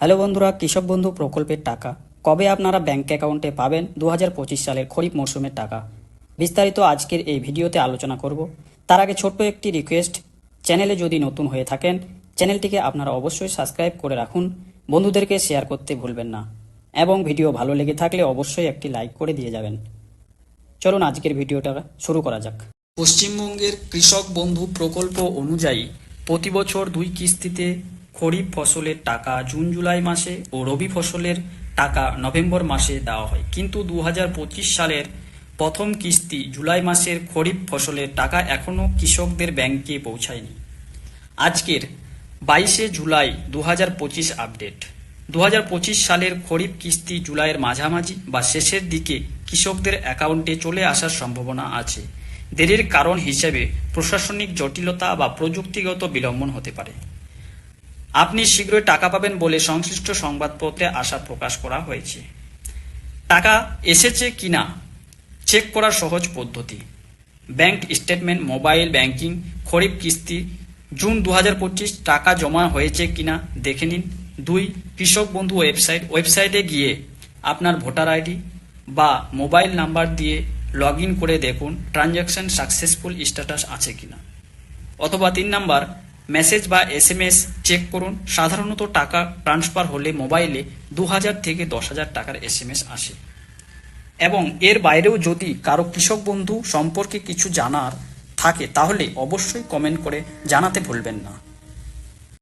Hello বন্ধুরা, কৃষক বন্ধু প্রকল্পের টাকা। কবে আপনারা ব্যাংক অ্যাকাউন্টে পাবেন দু হাজার পঁচিশ সালের খরিফ মরশুমের টাকা? বিস্তারিত আজকের এই ভিডিওতে আলোচনা করব। তার আগে ছোট্ট একটি রিকোয়েস্ট চ্যানেলে যদি নতুন হয়ে থাকেন চ্যানেলটিকে আপনারা অবশ্যই সাবস্ক্রাইব করে রাখুন। বন্ধুদেরকে শেয়ার করতে ভুলবেন না। এবং ভিডিও ভালো লেগে থাকলে অবশ্যই একটি লাইক করে দিয়ে যাবেন। চলুন আজকের ভিডিওটা শুরু করা যাক। পশ্চিমবঙ্গের কৃষক বন্ধু প্রকল্প অনুযায়ী প্রতি বছর দুই কিস্তিতে খরিফ ফসলের টাকা জুন জুলাই মাসে ও রবি ফসলের টাকা নভেম্বর মাসে দেওয়া হয়। কিন্তু দু হাজার পঁচিশ সালের প্রথম কিস্তি জুলাই মাসের খরিফ ফসলের টাকা এখনও কৃষকদের ব্যাংকে পৌঁছায়নি। আজকের বাইশে জুলাই দু হাজার পঁচিশ আপডেট। দু হাজার পঁচিশ সালের খরিফ কিস্তি জুলাইয়ের মাঝামাঝি বা শেষের দিকে কৃষকদের অ্যাকাউন্টে চলে আসার সম্ভাবনা আছে। দেরির কারণ হিসেবে প্রশাসনিক জটিলতা বা প্রযুক্তিগত বিলম্বন হতে পারে। আপনি শীঘ্রই টাকা পাবেন বলে সংশ্লিষ্ট সংবাদপত্রে আশা প্রকাশ করা হয়েছে। টাকা এসেছে কিনা চেক করার সহজ পদ্ধতি। Bank statement, mobile banking, kharif কিস্তি, জুন দু হাজার পঁচিশ টাকা জমা হয়েছে কিনা দেখে নিন। দুই, কৃষক বন্ধু ওয়েবসাইট, ওয়েবসাইটে গিয়ে আপনার ভোটার আইডি বা মোবাইল নাম্বার দিয়ে লগ করে দেখুন, ট্রানজ্যাকশন সাকসেসফুল স্ট্যাটাস আছে কিনা। অথবা তিন নাম্বার মেসেজ বা এস এম এস চেক করুন। সাধারণত টাকা ট্রান্সফার হলে মোবাইলে দু হাজার থেকে দশ হাজার টাকার এস এম এস আসে। এবং এর বাইরেও যদি কারও কৃষক বন্ধু সম্পর্কে কিছু জানার থাকে, তাহলে অবশ্যই কমেন্ট করে জানাতে ভুলবেন না।